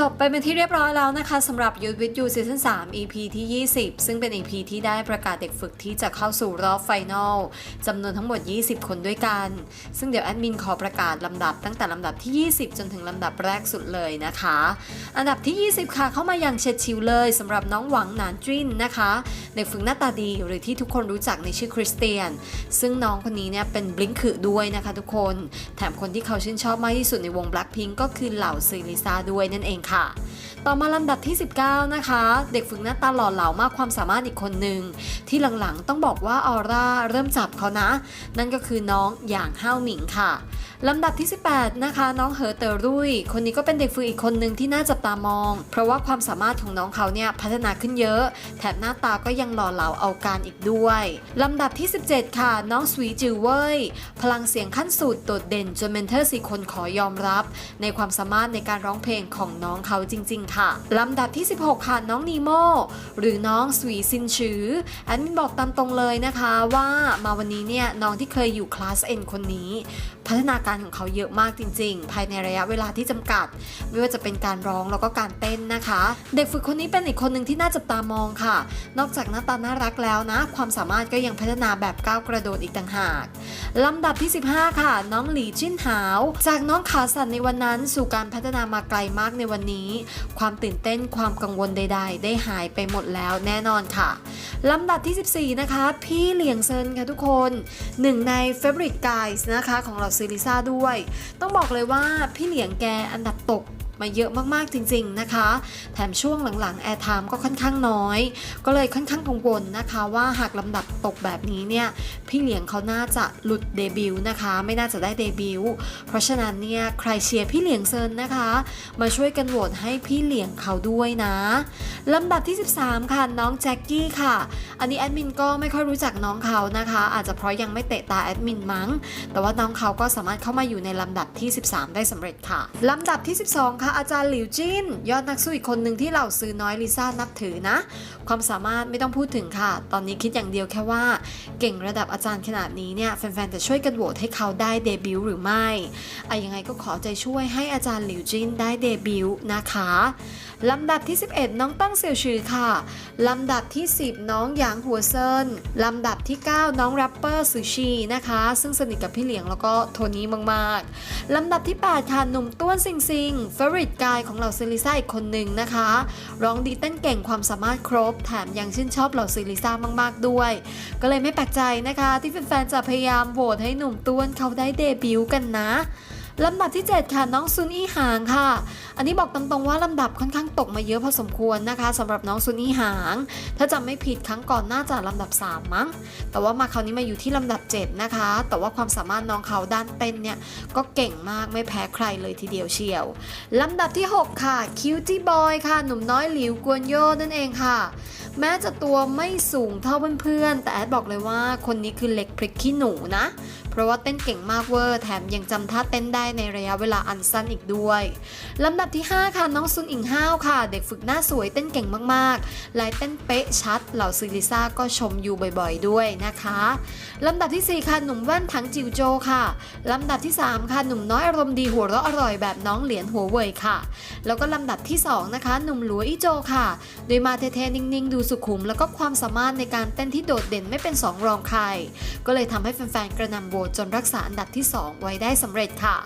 จบไปเป็นที่เรียบร้อยแล้วนะคะสำหรับ Youth with You Season 3 EP ที่ 20 ซึ่งเป็น EP ที่ได้ประกาศเด็กฝึกที่จะเข้าสู่รอบไฟนอลจำนวนทั้งหมด 20 คนด้วยกัน ซึ่งเดี๋ยวแอดมินขอประกาศลำดับตั้งแต่ลำดับที่ 20 จนถึงลำดับแรกสุดเลยนะคะ อันดับที่ 20 ค่ะเข้ามาอย่างเฉียดชิวเลยสำหรับน้องหวังหนานจินนะคะ เด็กฝึกหน้าตาดีหรือที่ทุกคนรู้จักในชื่อคริสเตียน ซึ่งน้องคนนี้เนี่ยเป็นบลิงค์ด้วยนะคะทุกคน แถมคนที่เขาชื่นชอบมากที่สุดในวง Blackpink ก็คือเหล่าซีลิซาด้วยนั่นเองค่ะต่อมาลำดับที่ 19 นะคะ เด็กฝึกหน้าตาหล่อเหลามากความสามารถอีกคนหนึ่งที่หลังๆต้องบอกว่าออร่าเริ่มจับเขานะ นั่นก็คือน้องอย่างห้าวหมิงค่ะ ลำดับที่ 18 นะคะ น้องเหอเตอรุ่ย คนนี้ก็เป็นเด็กฝึกอีกคนหนึ่งที่น่าจับตามอง เพราะว่าความสามารถของน้องเขาเนี่ยพัฒนาขึ้นเยอะ แถมหน้าตาก็ยังหล่อเหลาเอาการอีกด้วย ลำดับที่ 17 ค่ะ น้องสวีจิวเว่ย พลังเสียงขั้นสุดโดดเด่นจนเมนเทอร์สี่คนขอยอมรับ ในความสามารถในการร้องเพลงของน้องเขาจริง ๆ ค่ะ ลำดับที่ 16 ค่ะ น้องนีโมหรือน้องสวีซินชือแอดมินบอกตามตรงเลยนะคะว่ามาวันนี้เนี่ยน้องที่เคยอยู่คลาส N คนนี้ พัฒนาการของเขาเยอะมากจริง ๆ ภายในระยะเวลาที่จำกัด ไม่ว่าจะเป็นการร้องแล้วก็การเต้นนะคะ เด็กฝึกคนนี้เป็นอีกคนหนึ่งที่น่าจับตามองค่ะ นอกจากหน้าตาน่ารักแล้วนะ ความสามารถก็ยังพัฒนาแบบก้าวกระโดดอีกต่างหากลำดับที่ 15 ค่ะ น้องหลีจิ้นหาว จากน้องขาสั่นในวันนั้น สู่การพัฒนามาไกลมากในวันนี้ ความตื่นเต้นความกังวลใด ๆ ได้หายไปหมดแล้วแน่นอนค่ะลำดับที่ 14 นะคะ พี่เหลียงเซินค่ะทุกคนหนึ่งใน Favorite Guys นะคะของเราซีริซ่าด้วย ต้องบอกเลยว่าพี่เหลียงแกอันดับตก มาเยอะมากๆจริง ๆนะคะ แถมช่วงหลังๆแอร์ไทม์ก็ค่อนข้างน้อย ก็เลยค่อนข้างกังวลนะคะว่าหากลำดับตกแบบนี้เนี่ยพี่เหลียงเขาน่าจะหลุดเดบิวต์นะคะ ไม่น่าจะได้เดบิวต์เพราะฉะนั้นเนี่ยใครเชียร์พี่เหลียงเซินนะคะ มาช่วยกันโหวตให้พี่เหลียงเขาด้วยนะลำดับที่ 13 ค่ะน้องแจ็คกี้ค่ะ อันนี้แอดมินก็ไม่ค่อยรู้จักน้องเขานะคะ อาจจะเพราะยังไม่เตะตาแอดมินมั้ง แต่ว่าน้องเขาก็สามารถเข้ามาอยู่ในลำดับที่ 13 ได้สำเร็จค่ะลำดับที่ 12 ค่ะอาจารย์หลิวจินยอดนักสู้อีกคนหนึ่งที่เหล่าซื้อน้อยลิซ่านับถือนะ ความสามารถไม่ต้องพูดถึงค่ะ ตอนนี้คิดอย่างเดียวแค่ว่า เก่งระดับอาจารย์ขนาดนี้เนี่ยแฟนๆจะช่วยกันโหวตให้เขาได้เดบิวต์หรือไม่อะยังไงก็ขอใจช่วยให้อาจารย์หลิวจินได้เดบิวต์นะคะลำดับที่ 11 น้องตั้งเสี่ยวชือค่ะ ลำดับที่ 10 น้องหยางหัวเซินลำดับที่ 9 น้องแรปเปอร์ซูชีนะคะ ซึ่งสนิทกับพี่เหลียงแล้วก็โทนี่มากๆลำดับที่ 8 ค่ะ หนุ่มต้วนซิงซิงเฟรริตกายของเหล่าซิลิซ่าอีกคนหนึ่งนะคะ ร้องดีเต้นเก่งความสามารถครบ แถมยังชื่นชอบเหล่าซิลิซ่ามากๆด้วย ก็เลยไม่แปลกใจนะคะ ที่แฟนๆจะพยายามโหวตให้หนุ่มต้วนเขาได้เดบิวต์กันนะ ลำดับที่ 7 ค่ะน้องซุนอี้หางค่ะ อันนี้บอกตรงๆว่าลำดับค่อนข้างตกมาเยอะพอสมควรนะคะสำหรับน้องซุนอี้หาง ถ้าจำไม่ผิดครั้งก่อนน่าจะลำดับ 3 มั้ง แต่ว่ามาคราวนี้มาอยู่ที่ลำดับ 7 นะคะ แต่ว่าความสามารถน้องเขาด้านเต้นเนี่ยก็เก่งมากไม่แพ้ใครเลยทีเดียวเชียวลำดับที่ 6 ค่ะ Cutie Boy ค่ะ หนุ่มน้อยหลิวกวนโยนั่นเองค่ะ แม้จะตัวไม่สูงเท่าเพื่อนๆแต่แอดบอกเลยว่าคนนี้คือเล็กพริกขี้หนูนะ เพราะว่าเต้นเก่งมากเวอร์แถมยังจำท่าเต้นได้ในระยะเวลาอันสั้นอีกด้วยลำดับที่ 5 ค่ะน้องซุนอิงห้าวค่ะ เด็กฝึกหน้าสวยเต้นเก่งมากๆลายเต้นเป๊ะชัด เหล่าซิลิซ่าก็ชมอยู่บ่อยๆ ด้วยนะคะลำดับทีสี่ 4 ค่ะหนุ่มแว่นถังจิวโจค่ะลำดับที่ 3 ค่ะหนุ่มน้อยอารมณ์ดีหัวเราะอร่อยแบบน้องเหรียญหัวเว่ยค่ะ แล้วก็ลำดับที่ 2 นะคะ หนุ่มหลัวอีโจค่ะ โดยมาเท่ๆนิ่งๆ ดูสุขุม แล้วก็ความสามารถในการเต้นที่โดดเด่นไม่เป็นสองรองใคร ก็เลยทำให้แฟนๆกระนำโหวจนรักษาอันดับที่ 2 ไว้ได้สำเร็จค่ะ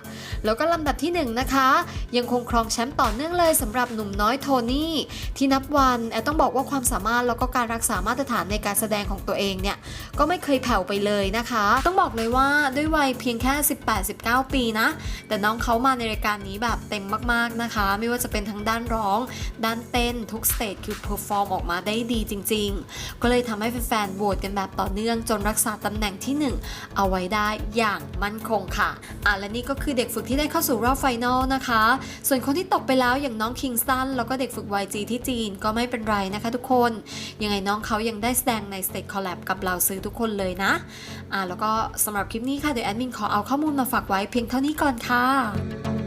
แล้วก็ลำดับที่ 1 นะคะ ยังคงครองแชมป์ต่อเนื่องเลยสำหรับหนุ่มน้อยโทนี่ที่นับวันแอดต้องบอกว่าความสามารถแล้วก็การรักษามาตรฐานในการแสดงของตัวเองเนี่ยก็ไม่เคยแผ่วไปเลยนะคะ ต้องบอกเลยว่าด้วยวัยเพียงแค่ 18-19 ปีนะ แต่น้องเขามาในรายการนี้แบบเต็มมากๆนะคะ ไม่ว่าจะเป็นทั้งด้านร้อง ด้านเต้นทุกสเตจคือเพอร์ฟอร์มออกมาได้ดีจริง ๆ ก็เลยทำให้แฟนๆโหวตกันแบบต่อเนื่องจนรักษาตำแหน่งที่ 1 เอาไว้ได้ได้อย่างมั่นคงค่ะอะและนี่ก็คือเด็กฝึกที่ได้เข้าสู่รอบไฟนอลนะคะ ส่วนคนที่ตกไปแล้วอย่างน้องคิงสตันแล้วก็เด็กฝึก YG ที่จีนก็ไม่เป็นไรนะคะทุกคน ยังไงน้องเขายังได้แสดงในสเตจคอลแลบกับเราซื้อทุกคนเลยนะอะแล้วก็สำหรับคลิปนี้ค่ะเดี๋ยวแอดมินขอเอาข้อมูลมาฝากไว้เพียงเท่านี้ก่อนค่ะ